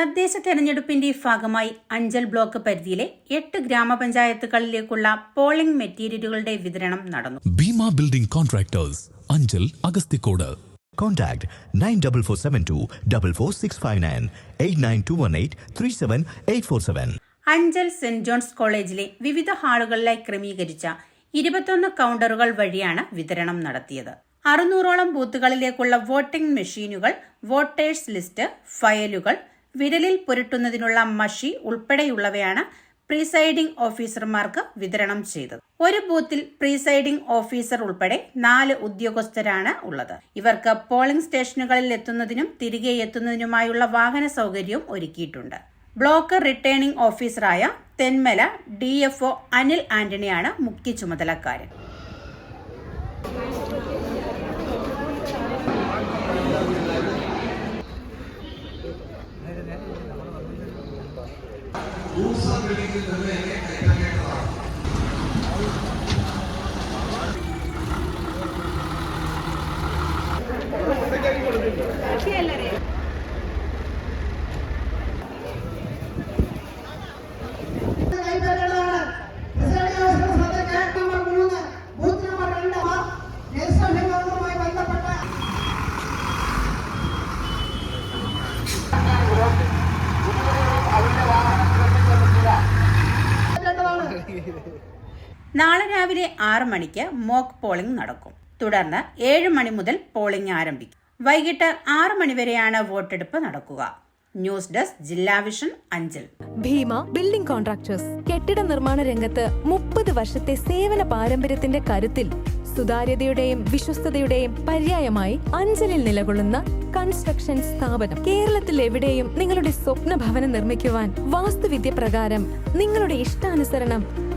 തദ്ദേശ തെരഞ്ഞെടുപ്പിന്റെ ഭാഗമായി അഞ്ചൽ ബ്ലോക്ക് പരിധിയിലെ എട്ട് ഗ്രാമപഞ്ചായത്തുകളിലേക്കുള്ള പോളിംഗ് മെറ്റീരിയലുകളുടെ വിതരണം നടന്നു. Bhima building contractors Anchal Agasthikode. Contact nine double four seven two double four six five nine eight nine two one eight three seven eight four seven. Anchal saint John's കോളേജിലെ വിവിധ ഹാളുകളിലായി ക്രമീകരിച്ച ഇരുപത്തൊന്ന് കൗണ്ടറുകൾ വഴിയാണ് വിതരണം നടത്തിയത്. അറുന്നൂറോളം ബൂത്തുകളിലേക്കുള്ള വോട്ടിംഗ് മെഷീനുകൾ വോട്ടേഴ്സ് ലിസ്റ്റ് ഫയലുകൾ വിരലിൽ പുരട്ടുന്നതിനുള്ള മഷി ഉൾപ്പെടെയുള്ളവയാണ് പ്രീസൈഡിംഗ് ഓഫീസർമാർക്ക് വിതരണം ചെയ്തത്. ഒരു ബൂത്തിൽ പ്രീസൈഡിംഗ് ഓഫീസർ ഉൾപ്പെടെ നാല് ഉദ്യോഗസ്ഥരാണ് ഉള്ളത്. ഇവർക്ക് പോളിംഗ് സ്റ്റേഷനുകളിൽ എത്തുന്നതിനും തിരികെ എത്തുന്നതിനുമായുള്ള വാഹന സൗകര്യവും ഒരുക്കിയിട്ടുണ്ട്. ബ്ലോക്ക് റിട്ടേണിംഗ് ഓഫീസറായ Thenmala D F O Anil ആന്റണിയാണ് മുഖ്യ ചുമതലക്കാരൻ. ಭೂ ಸಂಘಟನೆ നാളെ രാവിലെ ആറ് മണിക്ക് മോക്ക് പോളിംഗ് നടക്കും. തുടർന്ന് ഏഴ് മണി മുതൽ പോളിംഗ് ആരംഭിക്കും. വൈകിട്ട് ആറ് മണിവരെയാണ് വോട്ടെടുപ്പ് നടക്കുക. News desk Jilla vision Anchal. Bhima building contractors. കെട്ടിട നിർമ്മാണ രംഗത്ത് മുപ്പത് വർഷത്തെ സേവന പാരമ്പര്യത്തിന്റെ കരുത്തിൽ സുതാര്യതയുടെയും വിശ്വസ്തയുടെയും പര്യായമായി അഞ്ചലിൽ നിലകൊള്ളുന്ന കൺസ്ട്രക്ഷൻ സ്ഥാപനം. കേരളത്തിൽ എവിടെയും നിങ്ങളുടെ സ്വപ്ന ഭവനം നിർമ്മിക്കുവാൻ വാസ്തുവിദ്യ പ്രകാരം നിങ്ങളുടെ ഇഷ്ടാനുസരണം